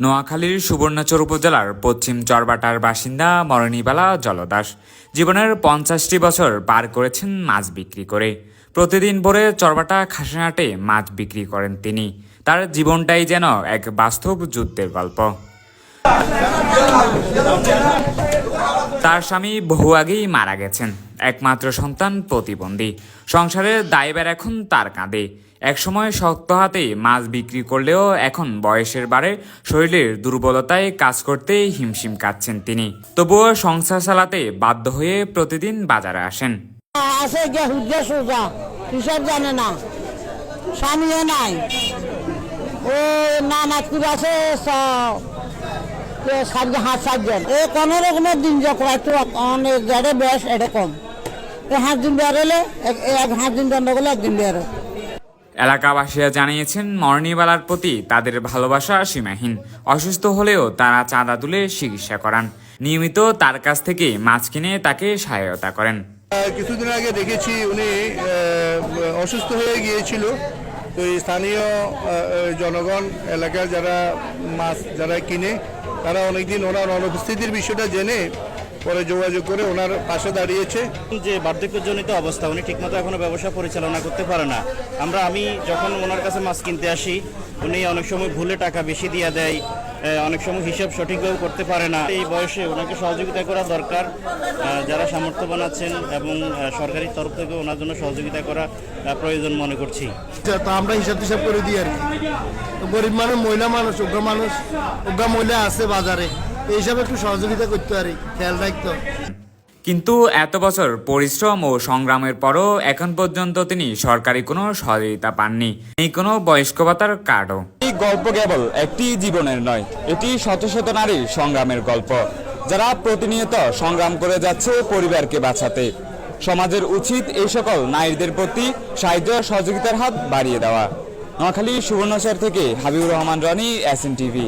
নোয়াখালীর সুবর্ণচর উপজেলার পশ্চিম চরবাটার বাসিন্দা মরণীবালা জলদাস জীবনের পঞ্চাশটি বছর পার করেছেন মাছ বিক্রি করে। প্রতিদিন ভোরে চরবাটা খাসিনাটে মাছ বিক্রি করেন তিনি। তার জীবনটাই যেন এক বাস্তব যুদ্ধের গল্প। তার স্বামী বহু আগেই মারা গেছেন। একমাত্র সন্তান প্রতিবন্ধী। সংসারের দায়বার এখন তার কাঁধে। একসময় শক্ত হাতে মাছ বিক্রি করলেও এখন বয়সের বারে শরীরের দুর্বলতায় কাজ করতে হিমশিম কাটছেন তিনি। তবুও সংসার চালাতে বাধ্য হয়ে প্রতিদিন বাজারে আসেন। আছে গিয়ে হুদ্দে সোজা হিসাব জানে না। স্বামীও নাই। ও না নাতকুর আছে সাতজন হাত সাতজন এ কোনো রকমের দিন যখন অনেক বয়স এটা কম হাত দিন বেরোলে এক হাত দিন দণ্ড করলে একদিন বেরো এলাকাবাসীরা জানিয়েছেন মরণীবালার প্রতি তাদের ভালোবাসা সীমাহীন। অসুস্থ হলেও তারা চাঁদা তুলে চিকিৎসা করান। নিয়মিত তার কাছ থেকে মাছ কিনে তাকে সহায়তা করেন। কিছুদিন আগে দেখেছি উনি অসুস্থ হয়ে গিয়েছিল। তো স্থানীয় জনগণ, এলাকার যারা মাছ যারা কিনে, তারা অনেকদিন ওনার অনুপস্থিতির বিষয়টা জেনে পরে যোগাযোগ করে ওনার পাশে দাঁড়িয়েছে। যে বার্ধক্যজনিত অবস্থা উনি ঠিকমতো এখনও ব্যবসা পরিচালনা করতে পারে না। আমরা আমি যখন ওনার কাছে মাছ কিনতে আসি উনি অনেক সময় ভুলে টাকা বেশি দিয়ে দেয় অনেক সময় হিসাব সঠিকভাবে করতে পারে না। এই বয়সে ওনাকে সহযোগিতা করা দরকার। যারা সামর্থ্যবান আছেন এবং সরকারি তরফ থেকে ওনার জন্য সহযোগিতা করা প্রয়োজন মনে করছি। তো আমরা হিসাব টিসাব করে দিই আর কি। গরিব মানুষ মহিলা মানুষ অজ্ঞ মানুষ অজ্ঞ মহিলা আছে বাজারে। এই হিসাবে একটু সহযোগিতা করতে পারি খেয়াল রাখতো কিন্তু এত বছর পরিশ্রম ও সংগ্রামের পরও এখন পর্যন্ত তিনি সরকারি কোনো সহযোগিতা পাননি। এই কোনো বয়স্ক ভাতার কার্ডও। এই গল্প কেবল একটি জীবনের নয় এটি শত শত নারীর সংগ্রামের গল্প। যারা প্রতিনিয়ত সংগ্রাম করে যাচ্ছে পরিবারকে বাঁচাতে। সমাজের উচিত এই সকল নারীদের প্রতি সাহায্য সহযোগিতার হাত বাড়িয়ে দেওয়া। নোয়াখালী সুবর্ণচর থেকে হাবিবুর রহমান রনি এস টিভি